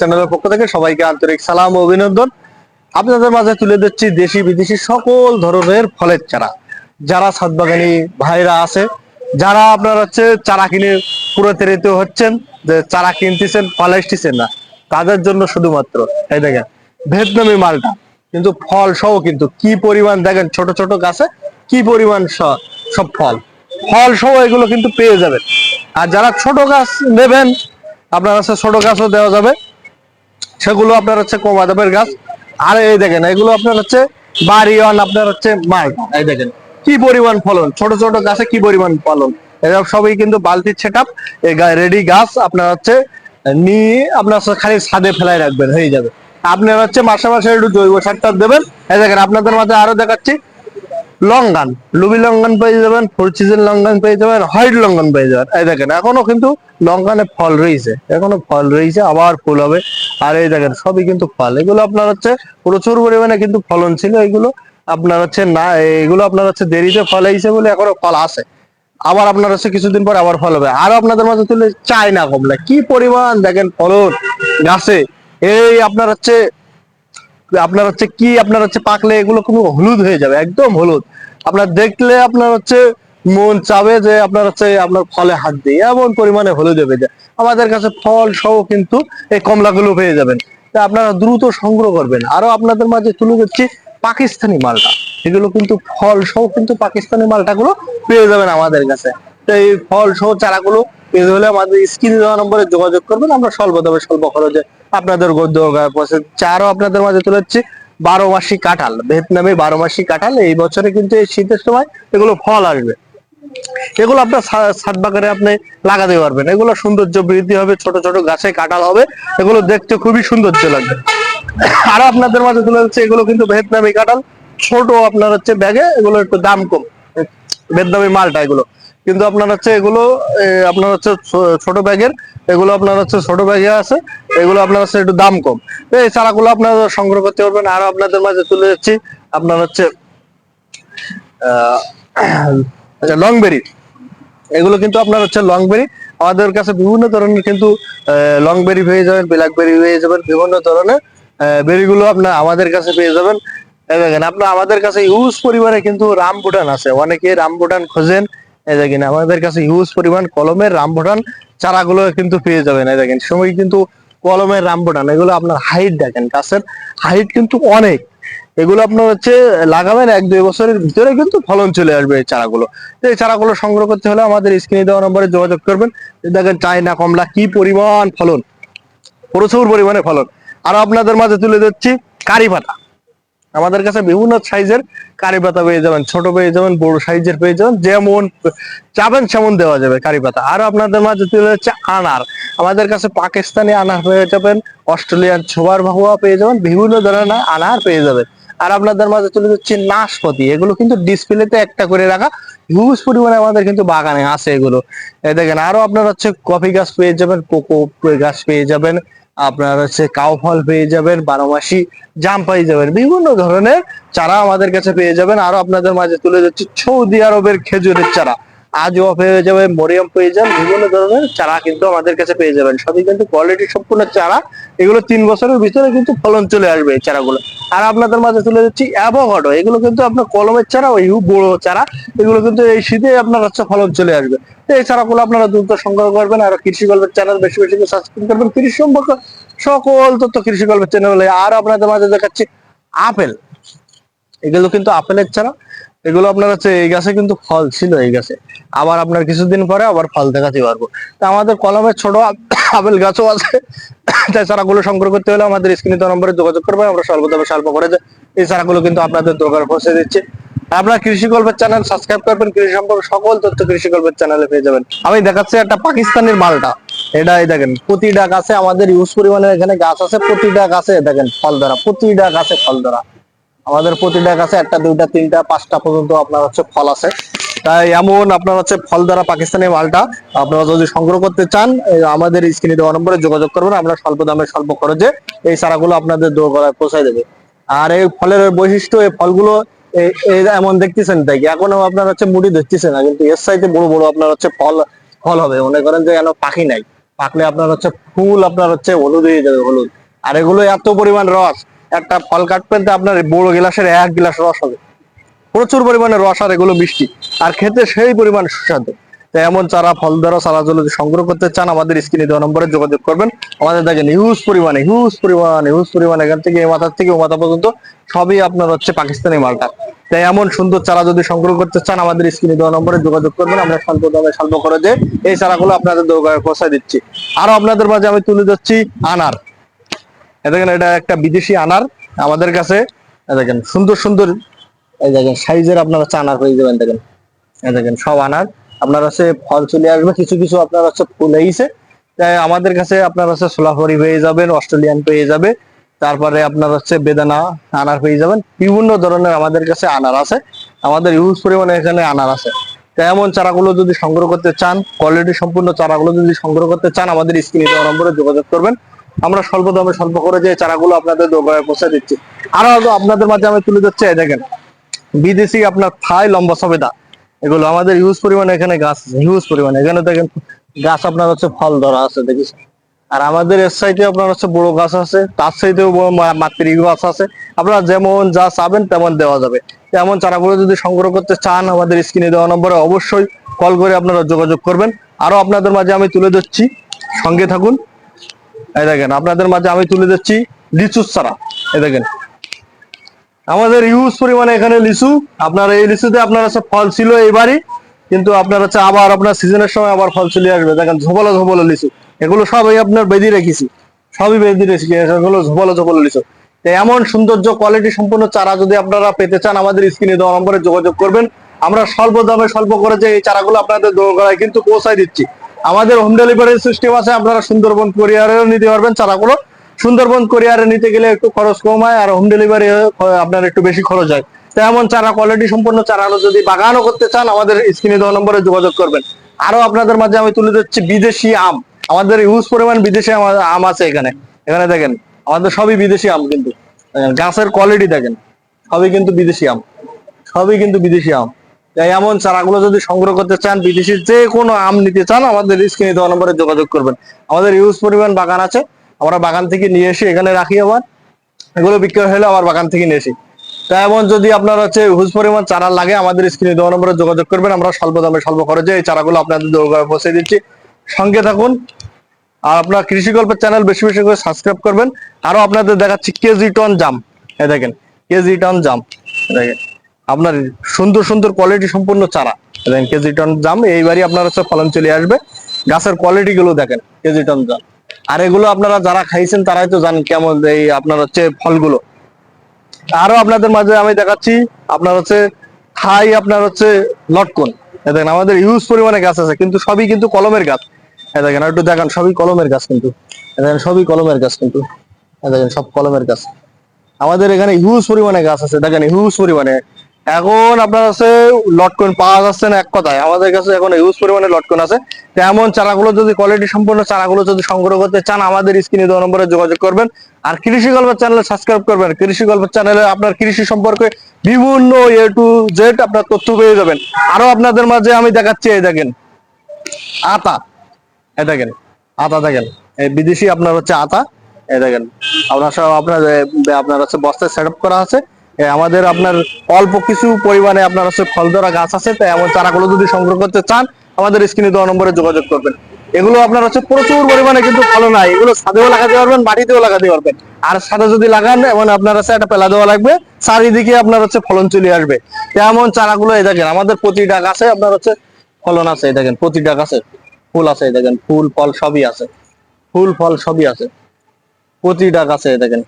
চ্যানেলের পক্ষ থেকে সবাইকে আন্তরিক সালাম অভিনন্দন। আপনাদের মাঝে তুলে দেশি বিদেশি সকল ধরনের ফলের চারা। যারা আছে, যারা আপনার হচ্ছে চারা কিনে যে চারা কিনতেছেন না, তাদের জন্য শুধুমাত্র, এই দেখেন ভিয়েতনামি মালটা। কিন্তু ফল সহ কিন্তু কি পরিমাণ, দেখেন, ছোট ছোট গাছে কি পরিমাণ সব ফল। ফল সহ এগুলো কিন্তু পেয়ে যাবেন। আর যারা ছোট গাছ নেবেন আপনার হচ্ছে ছোট গাছও দেওয়া যাবে। সেগুলো আপনার হচ্ছে কমা দামের গাছ। আর এই দেখেন, এগুলো আপনার হচ্ছে বাড়িওয়ান, আপনার হচ্ছে মাল এই দেখেন, কি পরিমাণ ফলন? ছোট ছোট গাছে কি পরিমাণ ফলন? এসব সবই কিন্তু বালতির সেট আপ রেডি গাছ। আপনার হচ্ছে নিয়ে আপনার হচ্ছে খালি ছাদে ফেলাই রাখবেন, হয়ে যাবে। আপনার হচ্ছে মাসে মাসে একটু জৈব সারটা দেবেন। এই দেখেন, আপনাদের মাঝে আরও দেখাচ্ছি। লঙ্গান, লুবি লঙ্গান পেয়ে যাবেন ফোর সিজন লঙ্গান পেয়ে যাবেন, হোয়াইট লঙ্গান পেয়ে যাবেন। এই দেখেন, এখনও কিন্তু লঙ্কানে ফল রয়েছে। এখনও ফল রয়েছে, আবার ফুল হবে। আর এই দেখেন, সবই কিন্তু ফল। এগুলো আপনার হচ্ছে, প্রচুর পরিমাণে কিন্তু ফলন ছিল। এগুলো আপনার হচ্ছে না, এগুলো আপনার হচ্ছে দেরিতে ফল হয়েছে বলে এখনও ফল আছে। আবার আপনার হচ্ছে কিছুদিন পর আবার ফল হবে। আরও আপনাদের মাঝে তুলে চাই না কমলা। কি পরিমাণ দেখেন ফলন গাছে। এই আপনার হচ্ছে আপনার হচ্ছে কি, আপনার হচ্ছে পাকলে এগুলো খুব হলুদ হয়ে যাবে, একদম হলুদ। আপনার দেখলে আপনার হচ্ছে মন চাবে যে আপনার হচ্ছে আপনার ফলে হাত দিয়ে এমন পরিমাণে হলুদ হয়ে যায়। আমাদের কাছে ফল সহ কিন্তু এই কমলাগুলো পেয়ে যাবেন। তা আপনারা দ্রুত সংগ্রহ করবেন। আরও আপনাদের মাঝে তুলে দিচ্ছি পাকিস্তানি মালটা। এগুলো কিন্তু ফল সহ কিন্তু পাকিস্তানি মালটাগুলো পেয়ে যাবেন আমাদের কাছে। তো এই ফল সহ চারাগুলো পেয়ে হলে আমাদের স্ক্রিনে দেওয়া নম্বরে যোগাযোগ করবেন। আমরা স্বল্প দামে স্বল্প খরচে আপনাদের পড়ছে চারও আপনাদের মাঝে তুলে দিচ্ছি বারো মাসি কাঁঠাল। ভিয়েতনামে বারো মাসি কাঁঠাল। এই বছরে কিন্তু এই শীতের সময় এগুলো ফল আসবে। এগুলো আপনার ছাদ বাগানে আপনি লাগাতে পারবেন। এগুলো সৌন্দর্য বৃদ্ধি হবে, ছোট ছোট গাছে কাঁঠাল হবে। এগুলো দেখতে খুবই সৌন্দর্য লাগবে। আরও আপনাদের মাঝে তুলে হচ্ছে এগুলো কিন্তু ভিয়েতনামি কাঁঠাল। ছোট আপনার হচ্ছে ব্যাগে, এগুলো একটু দাম কম। ভিয়েতনামি মালটা এগুলো। কিন্তু আপনার হচ্ছে এগুলো আপনার হচ্ছে ছোট ব্যাগের, এগুলো আপনার হচ্ছে ছোট ব্যাগে আছে, এগুলো আপনার হচ্ছে একটু দাম কম। এই চারাগুলো আপনারা সংগ্রহ করতে পারবেন। আরও আপনাদের মাঝে তুলে যাচ্ছি। আপনার হচ্ছে, আহ আচ্ছা লংবেরি এগুলো কিন্তু আপনার হচ্ছে লংবেরি আমাদের কাছে বিভিন্ন ধরনের কিন্তু লংবেরি পেয়ে যাবেন ব্ল্যাকবেরি পেয়ে যাবেন, বিভিন্ন ধরনের বেরিগুলো আপনার আমাদের কাছে পেয়ে যাবেন। দেখেন, আপনার আমাদের কাছে হিউজ পরিমাণে কিন্তু রামবুটান আছে। অনেকে রামবুটান খোঁজেন। দেখেন, আমাদের কাছে হিউজ পরিমাণ কলমের রামবুটান চারাগুলো কিন্তু পেয়ে যাবেন। দেখেন, সময় কিন্তু কলমের রামবুটান এগুলো আপনার হাইট দেখেন, গাছের হাইট কিন্তু অনেক। এগুলো আপনার হচ্ছে লাগাবেন এক দুই বছরের ভিতরে কিন্তু ফলন চলে আসবে এই চারাগুলো। এই চারাগুলো সংগ্রহ করতে হলে আমাদের স্ক্রিনে দেওয়া নম্বরে যোগাযোগ করবেন। দেখেন চায়না, কমলা, কি পরিমাণ ফলন? প্রচুর পরিমাণে ফলন। আর আপনাদের মাঝে তুলে দিচ্ছি কারি পাতা। আমাদের কাছে বিভিন্ন সাইজের কারি পাতা পেয়ে যাবেন, ছোট পেয়ে যাবেন, বড় সাইজের পেয়ে যাবেন, যেমন চাবেন সেমন দেওয়া যাবে কারি পাতা। আর আপনাদের মাঝে তুলে যাচ্ছে আনার। আমাদের কাছে পাকিস্তানি আনার পেয়ে যাবেন, অস্ট্রেলিয়ান ছোবার ভাহুয়া পেয়ে যাবেন, বিভিন্ন ধরনের আনার পেয়ে যাবেন। আর আপনাদের মাঝে তুলে যাচ্ছে নাশপাতি। এগুলো কিন্তু ডিসপ্লেতে একটা করে রাখা। হিউজ পরিমাণে আমাদের কিন্তু বাগানে আছে এগুলো। দেখেন, আরও আপনার হচ্ছে কফি গাছ পেয়ে যাবেন কোকো গাছ পেয়ে যাবেন, আপনার হচ্ছে কাউ ফল পেয়ে যাবেন বারো মাসি জাম পেয়ে যাবেন, বিভিন্ন ধরনের চারা আমাদের কাছে পেয়ে যাবেন। আরও আপনাদের মাঝে তুলে যাচ্ছে সৌদি আরবের খেজুরের চারা। আজও পেয়ে যাবেন মরিয়াম পেয়ে যান, বিভিন্ন ধরনের চারা কিন্তু আমাদের কাছে পেয়ে যাবেন। সবই কিন্তু কোয়ালিটি সম্পূর্ণ চারা, এগুলো তিন বছরের ভিতরে কিন্তু ফলন চলে আসবে এই চারাগুলো। আর আপনাদের মাঝে চলে যাচ্ছি, অ্যাভোকাডো, এগুলো কিন্তু আপনার কলমের চারা, ওই বড় চারা, এগুলো কিন্তু এই শীতে আপনার হচ্ছে ফলন চলে আসবে। এই চারাগুলো আপনারা দ্রুত সংগ্রহ করবেন, আর কৃষি গল্পের চ্যানেল বেশি বেশি সাবস্ক্রাইব করবেন। কৃষি সম্পর্ক সকল তথ্য কৃষি গল্পের চ্যানেলে আর আপনাদের মাঝে দেখাচ্ছি আপেল। এগুলো কিন্তু আপেলের চারা এগুলো আপনার হচ্ছে এই গাছে কিন্তু ফল ছিল এই গাছে। আবার আপনার কিছুদিন পরে আবার ফল দেখাতে পারব। তা আমাদের কলমের ছোট আপ- আপেল গাছও আছে। তাই চারাগুলো সংগ্রহ করতে হলে আমাদের স্ক্রিনে তো নম্বরে যোগাযোগ করবেন। আমরা সর্বদাবে স্বল্প করে এই চারাগুলো কিন্তু আপনাদের দোকানে পৌঁছে দিচ্ছি। আপনার কৃষি গল্পের চ্যানেল সাবস্ক্রাইব করবেন। কৃষি সম্পর্কে সকল তথ্য কৃষি গল্পের চ্যানেলে পেয়ে যাবেন। আমি দেখাচ্ছি একটা পাকিস্তানের মালটা। এটা এই দেখেন, প্রতিটা গাছে আমাদের ইউজ পরিমাণে এখানে গাছ আছে, প্রতিটা গাছে দেখেন ফল ধরা, প্রতিটা গাছে ফল ধরা। আমাদের প্রতিটা গাছে একটা, দুইটা, তিনটা, পাঁচটা পর্যন্ত আপনার হচ্ছে ফল আছে। তাই এমন আপনার হচ্ছে ফল দ্বারা পাকিস্তানি মালটা আপনারা যদি সংগ্রহ করতে চান আমাদের স্ক্রিনে দেওয়া নম্বরে যোগাযোগ করবেন, আমরা স্বল্প দামে, স্বল্প খরচে এই চারাগুলো আপনাদের দোকানে পৌঁছায় দেবে। আর এই ফলের বৈশিষ্ট্য, এই ফলগুলো এমন দেখতেছেন তাই এখনও আপনার হচ্ছে মুড়ি ধরতেছে না, কিন্তু এর সাইতে বড় বড় আপনার হচ্ছে ফল ফল হবে। মনে করেন যে কেন পাখি নাই। পাকলে আপনার হচ্ছে ফুল আপনার হচ্ছে হলুদ হয়ে যাবে, হলুদ। আর এগুলো এত পরিমাণ রস একটা ফল কাটবেন তো আপনার বড় গ্লাসের এক গ্লাস রস হবে। প্রচুর পরিমাণে রস আর এগুলো মিষ্টি। আর খেতে সেই পরিমাণ সুস্বাদু। তো এমন চারা, ফল দ্বারা চারা যদি সংগ্রহ করতে চান, আমাদের স্ক্রিনে দেওয়া নম্বরে যোগাযোগ করবেন। আমাদের দেখেন হিউজ পরিমাণে হিউজ পরিমাণে হিউজ পরিমাণে। এখান থেকে, এই মাথার থেকে, ও মাথা পর্যন্ত সবই আপনার হচ্ছে পাকিস্তানি মালটা। তাই এমন সুন্দর চারা যদি সংগ্রহ করতে চান, আমাদের স্ক্রিনে দেওয়া নম্বরে যোগাযোগ করবেন। আমরা স্বল্প দামে, স্বল্প করে যে এই চারাগুলো আপনাদের দোকানে পৌঁছায় দিচ্ছি। আরও আপনাদের মাঝে আমি তুলে যাচ্ছি আনার। এ দেখেন, এটা একটা বিদেশি আনার আমাদের কাছে। দেখেন, সুন্দর সুন্দর, এই দেখেন, সাইজের আপনারা হচ্ছে আনার হয়ে যাবেন, দেখেন। দেখেন, সব আনার। আপনার হচ্ছে ফল চলে আসবে, কিছু কিছু আপনার হচ্ছে ফুল হয়েছে। আমাদের কাছে আপনার হচ্ছে সোলাফরি পেয়ে যাবেন, অস্ট্রেলিয়ান পেয়ে যাবে। তারপরে আপনার হচ্ছে বেদানা আনার পেয়ে যাবেন। বিভিন্ন ধরনের আমাদের কাছে আনার আছে। আমাদের ইউজ পরিমাণে এখানে আনার আছে। তাই এমন চারাগুলো যদি সংগ্রহ করতে চান কোয়ালিটি সম্পূর্ণ চারাগুলো যদি সংগ্রহ করতে চান, আমাদের স্ক্রিনে দেওয়া নম্বরে যোগাযোগ করবেন। আমরা স্বল্প দামে স্বল্প করে যে চারাগুলো আপনাদের দোকানে পৌঁছে দিচ্ছি। আরও আপনাদের মাঝে আমি তুলে এই দেখেন। বিদেশি আপনার থাই লম্বা সবেদা। এগুলো আমাদের ইউজ পরিমাণে এখানে গাছ হিউজ পরিমাণে। এখানে দেখেন গাছ আপনার হচ্ছে ফল ধরা আছে, দেখিস। আর আমাদের এর সাইডে আপনার হচ্ছে বড় গাছ আছে, তার সাইডেও মাতৃ গাছ আছে। আপনারা যেমন যা চাবেন তেমন দেওয়া যাবে। তেমন চারাগুলো যদি সংগ্রহ করতে চান, আমাদের স্ক্রিনে দেওয়া নম্বরে অবশ্যই কল করে আপনারা যোগাযোগ করবেন। আরও আপনাদের মাঝে আমি তুলে দিচ্ছি সঙ্গে থাকুন। এই দেখেন, আপনাদের মাঝে আমি তুলে দিচ্ছি লিচুর চারা এই দেখেন, আমাদের ইউজ পরিমাণে এখানে লিচু। আপনার এই লিচুতে আপনার হচ্ছে ফল ছিল এইবারই, কিন্তু আপনার হচ্ছে আবার আপনার সিজনের সময় আবার ফল চলে আসবে। দেখেন, ঝোপালো ঝোপালো লিচু। এগুলো সবই আপনার বেঁধে রেখেছি। সবই বেঁধে রেখেছি, এগুলো ঝোপালো ঝোপালো লিচু। এমন সৌন্দর্য কোয়ালিটি সম্পূর্ণ চারা যদি আপনারা পেতে চান, আমাদের স্ক্রিনে দেওয়া নম্বরে যোগাযোগ করবেন। আমরা স্বল্প দামে স্বল্প করে যে এই চারাগুলো আপনাদের দোকানে কিন্তু পৌঁছায় দিচ্ছি। আমাদের হোম ডেলিভারি সিস্টেম আছে, আপনারা সুন্দরবন কোরিয়ারেও নিতে পারবেন, চারাগুলো। সুন্দরবন কোরিয়ারে নিতে গেলে একটু খরচ কম হয় আর হোম ডেলিভারি আপনার একটু বেশি খরচ হয়। তেমন চারা কোয়ালিটি সম্পন্ন চারাগুলো যদি বাগানও করতে চান, আমাদের স্ক্রিনে দেওয়া নম্বরে যোগাযোগ করবেন। আরও আপনাদের মাঝে আমি তুলে দিচ্ছি বিদেশি আম। আমাদের ইউজ পরিমাণ বিদেশি আম- আম আছে এখানে। এখানে দেখেন, আমাদের সবই বিদেশি আম কিন্তু। গাছের কোয়ালিটি দেখেন, সবই কিন্তু বিদেশি আম। সবই কিন্তু বিদেশি আম। তাই এমন চারাগুলো যদি সংগ্রহ করতে চান, বিদেশি যে কোনো আম নিতে চান, আমাদের স্ক্রিনে দেওয়া নম্বরে যোগাযোগ করবেন। আমাদের ইউজ পরিমাণ বাগান আছে। আমরা বাগান থেকে নিয়ে এসে এখানে রাখি আবার। এগুলো বিক্রয় হলে আবার বাগান থেকে নিয়ে আসি। তাই এমন যদি আপনার হচ্ছে হুজ পরিমাণ চারা লাগে, আমাদের স্ক্রিনে দেওয়া নম্বরে যোগাযোগ করবেন। আমরা স্বল্প দামে, স্বল্প খরচে এই চারাগুলো আপনাদের দোকানে পৌঁছে দিচ্ছি। সঙ্গে থাকুন। আর আপনার কৃষি গল্পের চ্যানেল বেশি বেশি করে সাবস্ক্রাইব করবেন। আরও আপনাদের দেখাচ্ছি কেজি টন জাম। এই দেখেন, কেজি টন জাম। দেখেন। আপনার সুন্দর সুন্দর কোয়ালিটি সম্পূর্ণ চারা। দেখেন কেজি টন জাম, এইবারই আপনার হচ্ছে ফলন চলে আসবে। গাছের কোয়ালিটি গুলো দেখেন, কেজি টন জাম। আর এগুলো আপনারা যারা খাইছেন, তারাই তো জানেন কেমন এই আপনার হচ্ছে ফলগুলো। আরও আপনাদের মাঝে আমি দেখাচ্ছি, আপনার হচ্ছে থাই, আপনার হচ্ছে লটকন। দেখেন, আমাদের ইউজ পরিমাণে গাছ আছে, কিন্তু সবই কিন্তু কলমের গাছ। দেখেন একটু দেখেন, সবই কলমের গাছ কিন্তু। দেখেন, সবই কলমের গাছ কিন্তু। দেখেন, সব কলমের গাছ। আমাদের এখানে হিউজ পরিমাণে গাছ আছে, দেখেন হিউজ পরিমাণে। এখন আপনার কাছে লটকন পাওয়া যাচ্ছে না এক কথায়। আমাদের কাছে এখন ইউজ পরিমাণে লটকন আছে। তো এমন চারাগুলো যদি কোয়ালিটি সম্পূর্ণ চারাগুলো যদি সংগ্রহ করতে চান আমাদের স্ক্রিনে দেওয়া নম্বরে যোগাযোগ করবেন। আর কৃষি গল্পের চ্যানেল সাবস্ক্রাইব করবেন। কৃষি গল্পের চ্যানেলে আপনার কৃষি সম্পর্কে বিভিন্ন এ টু জেড আপনার তথ্য পেয়ে যাবেন। আরও আপনাদের মাঝে আমি দেখাচ্ছি এই দেখেন। আতা। এই দেখেন। আতা দেখেন। এই বিদেশি আপনার হচ্ছে আতা। এই দেখেন। আপনার সব আপনার আপনার হচ্ছে বস্তায় সেট করা আছে। এ, আমাদের আপনার অল্প কিছু পরিমাণে আপনার হচ্ছে ফল ধরা গাছ আছে, তাই এমন চারাগুলো যদি সংগ্রহ করতে চান, আমাদের স্ক্রিনে দেওয়া নম্বরে যোগাযোগ করবেন। এগুলো আপনার হচ্ছে প্রচুর পরিমাণে কিন্তু ফলন হয়। এগুলো ছাদেও লাগাতে পারবেন, মাটিতেও লাগাতে পারবেন। আর সাদা যদি লাগান, এমন আপনার হচ্ছে একটা পেলা দেওয়া লাগবে, চারিদিকে আপনার হচ্ছে ফলন চলে আসবে। তেমন চারাগুলো, এই দেখেন, আমাদের প্রতিটা গাছে আপনার হচ্ছে ফলন আছে, এই দেখেন, প্রতিটা গাছে ফুল আছে, এই দেখেন, ফুল, ফল সবই আছে। ফুল, ফল সবই আছে। প্রতিটা গাছে, এই দেখেন।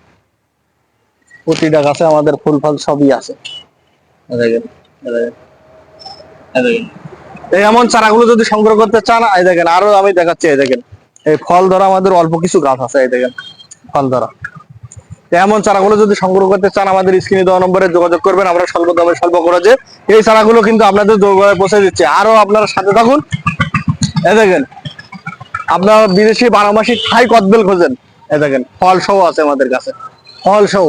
প্রতিটা গাছে আমাদের ফুল ফল সবই আছে। এই দেখেন এই দেখেন এই এমন চারাগুলো যদি সংগ্রহ করতে চান এই দেখেন আরও আমি দেখাচ্ছি এই দেখেন। এই ফল ধরা আমাদের অল্প কিছু গাছ আছে এই দেখেন ফল ধরা। এমন চারাগুলো যদি সংগ্রহ করতে চান আমাদের স্ক্রিনে দেওয়া নম্বরে যোগাযোগ করবেন আমরা স্বল্প দামে স্বল্প করে যে এই চারাগুলো কিন্তু আপনাদের দোকানে পৌঁছে দিচ্ছে। আরও আপনারা সাথে থাকুন। এই দেখেন আপনার বিদেশি বারোমাসি থাই কদবেল খোঁজেন। এই দেখেন ফল সহ আছে আমাদের কাছে। ফল সহ।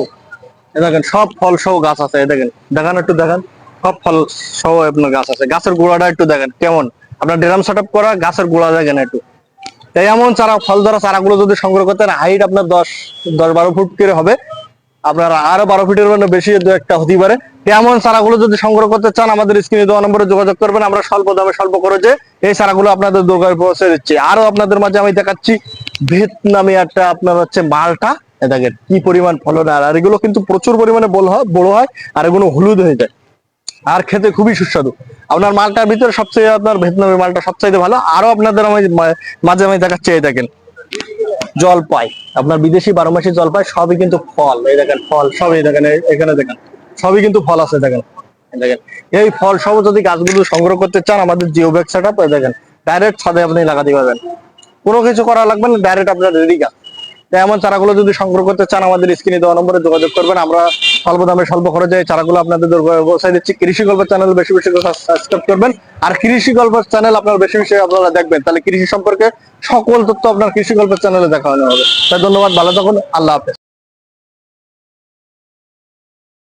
দেখেন, সব ফল সহ গাছ আছে দেখেন। দেখান একটু, দেখান। সব ফল সহ আপনার গাছ আছে। গাছের গোড়াটা একটু দেখেন, কেমন? আপনার ড্রাম সেট করা, গাছের গোড়া দেখেন একটু। তাই এমন চারা, ফল ধরা চারাগুলো যদি সংগ্রহ করতেন হাইট আপনার দশ দশ বারো ফুট করে হবে। আপনার আরও বারো ফিটের মধ্যে বেশি দু একটা হতে পারে। তেমন চারাগুলো যদি সংগ্রহ করতে চান, আমাদের স্ক্রিনে দেওয়া নম্বরে যোগাযোগ করবেন। আমরা স্বল্প দামে, স্বল্প খরচে এই চারাগুলো আপনাদের দোকানে পৌঁছে দিচ্ছি। আরও আপনাদের মাঝে আমি দেখাচ্ছি, ভিয়েতনামি একটা আপনার হচ্ছে মালটা। দেখেন, কি পরিমাণ ফলন, আর এগুলো কিন্তু প্রচুর পরিমাণে বড় হয় বড় হয়, আর এগুলো হলুদ হয়ে যায়। আর খেতে খুবই সুস্বাদু। আপনার মালটার ভিতরে সবচেয়ে আপনার ভিয়েতনামি মালটা সবচেয়ে ভালো। আরও আপনাদের আমি মাঝে আমি দেখাচ্ছি, এই দেখেন। জলপাই। আপনার বিদেশি বারো মাসি জলপাই, সবই কিন্তু ফল। এই দেখেন, ফল সবই দেখেন এখানে দেখেন। সবই কিন্তু ফল আছে, দেখেন। দেখেন, এই ফল সব যদি গাছগুলো সংগ্রহ করতে চান, আমাদের জিও ব্যাগ সেট দেখেন। ডাইরেক্ট ছাদে আপনি লাগাতে পারবেন। কোনো কিছু করা লাগবে না ডাইরেক্ট আপনার রেডি গাছ। এমন চারাগুলো যদি সংগ্রহ করতে চান, আমাদের স্ক্রিনে দেওয়া নম্বরে যোগাযোগ করবেন। আমরা স্বল্প দামে, স্বল্প খরচে চারাগুলো আপনাদের পৌঁছায় দিচ্ছি কৃষি গল্প চ্যানেল বেশি বেশি করে সাবস্ক্রাইব করবেন। আর কৃষি গল্প চ্যানেল আপনারা বেশি বেশি আপনারা দেখবেন। তাহলে কৃষি সম্পর্কে সকল তথ্য আপনার কৃষি গল্পের চ্যানেলে দেখানো হবে। তাই ধন্যবাদ, ভালো থাকুন, আল্লাহ হাফেজ।